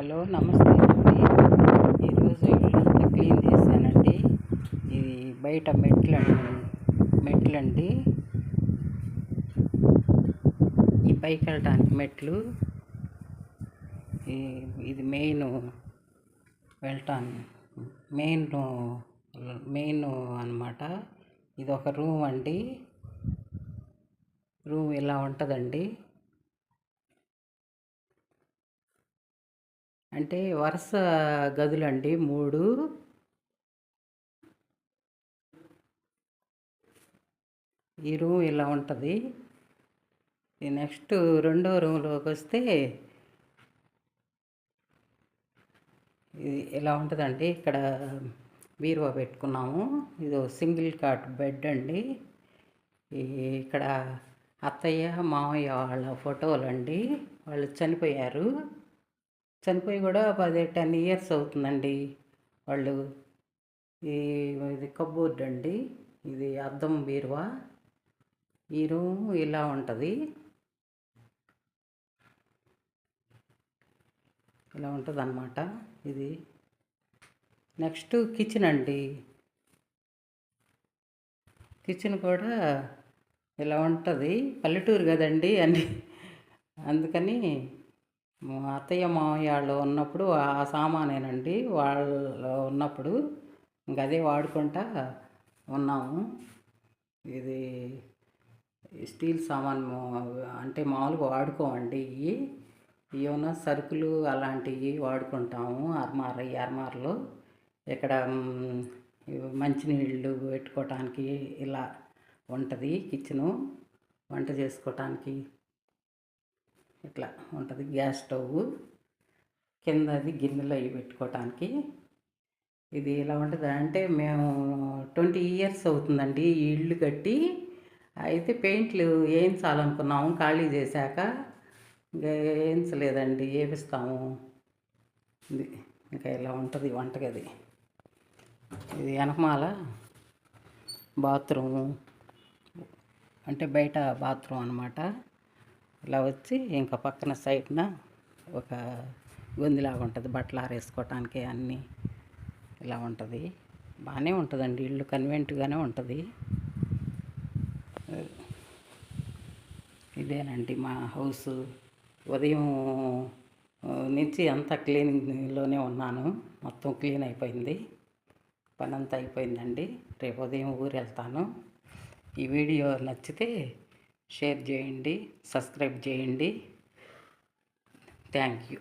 Hello నమస్తే అండి. ఈరోజు ఇల్లంతా క్లీన్ చేశానండి. ఇది బయట మెట్లు మెట్లండి ఈ పైకి వెళ్ళటానికి మెట్లు. ఈ- ఇది మెయిన్ వెళ్ళటాను మెయిన్ మెయిన్ అన్నమాట. ఇది ఒక రూమ్ అండి. రూమ్ ఇలా ఉంటుందండి? అంటే వరుస గదులండి. మూడు ఈ రూమ్ ఇలా ఉంటుంది. నెక్స్ట్ రెండో రూమ్లోకి వస్తే ఇది ఇలా ఉంటుందండి. ఇక్కడ బీరువా పెట్టుకున్నాము. ఇది సింగిల్ కాట్ బెడ్ అండి. ఈ ఇక్కడ అత్తయ్య మామయ్య వాళ్ళ ఫోటోలు అండి వాళ్ళు చనిపోయారు. చనిపోయి కూడా పది టెన్ ఇయర్స్ అవుతుందండి వాళ్ళు. ఈ ఇది కబోర్డ్ అండి. ఇది అద్దం బీరువా. ఈ రూమ్ ఇలా ఉంటుంది. ఇలా ఉంటుంది అన్నమాట ఇది. నెక్స్ట్ కిచెన్ అండి. కిచెన్ కూడా ఇలా ఉంటుంది. పల్లెటూరు కదండి అని. అందుకని అత్తయ్య మామయ్య వాళ్ళు ఉన్నప్పుడు ఆ సామానేనండి. వాళ్ళు ఉన్నప్పుడు ఇంకా అదే వాడుకుంటా ఉన్నాము. ఇది స్టీల్ సామాన్ అంటే మామూలుగా వాడుకోమండి ఇవి. ఏమైనా సరుకులు అలాంటివి వాడుకుంటాము అర్మార్ ఈ అర్మార్లో ఇక్కడ మంచినీళ్ళు పెట్టుకోవటానికి ఇలా ఉంటుంది కిచెను. వంట చేసుకోవటానికి ఇట్లా ఉంటుంది గ్యాస్ స్టవ్. కింద అది గిన్నెలు అవి పెట్టుకోవటానికి ఇది ఎలా ఉంటుంది అంటే మేము ట్వంటీ ఇయర్స్ అవుతుందండి ఈ ఇల్లు కట్టి. అయితే పెయింట్లు వేయించాలనుకున్నాము ఖాళీ చేశాక. ఇంకా వేయించలేదండి వేపిస్తాము. ఇది ఇంకా ఇలా ఉంటుంది వంటగది. ఇది వెనకమాల బాత్రూము. అంటే బయట బాత్రూమ్ అనమాట ఇలా వచ్చి ఇంకా పక్కన సైడ్న ఒక గొంతులాగా ఉంటుంది. బట్టలు ఆరేసుకోవటానికి అన్నీ ఇలా ఉంటుంది. బాగానే ఉంటుందండి. ఇల్లు కన్వెంట్గానే ఉంటుంది. ఇదేనండి మా హౌస్. ఉదయం నుంచి అంతా క్లీనింగ్లోనే ఉన్నాను. మొత్తం క్లీన్ అయిపోయింది. పని అంతా అయిపోయిందండి. రేపు ఉదయం ఊరు వెళ్తాను ఈ వీడియో నచ్చితే షేర్ చేయండి సబ్స్క్రైబ్ చేయండి. Thank you.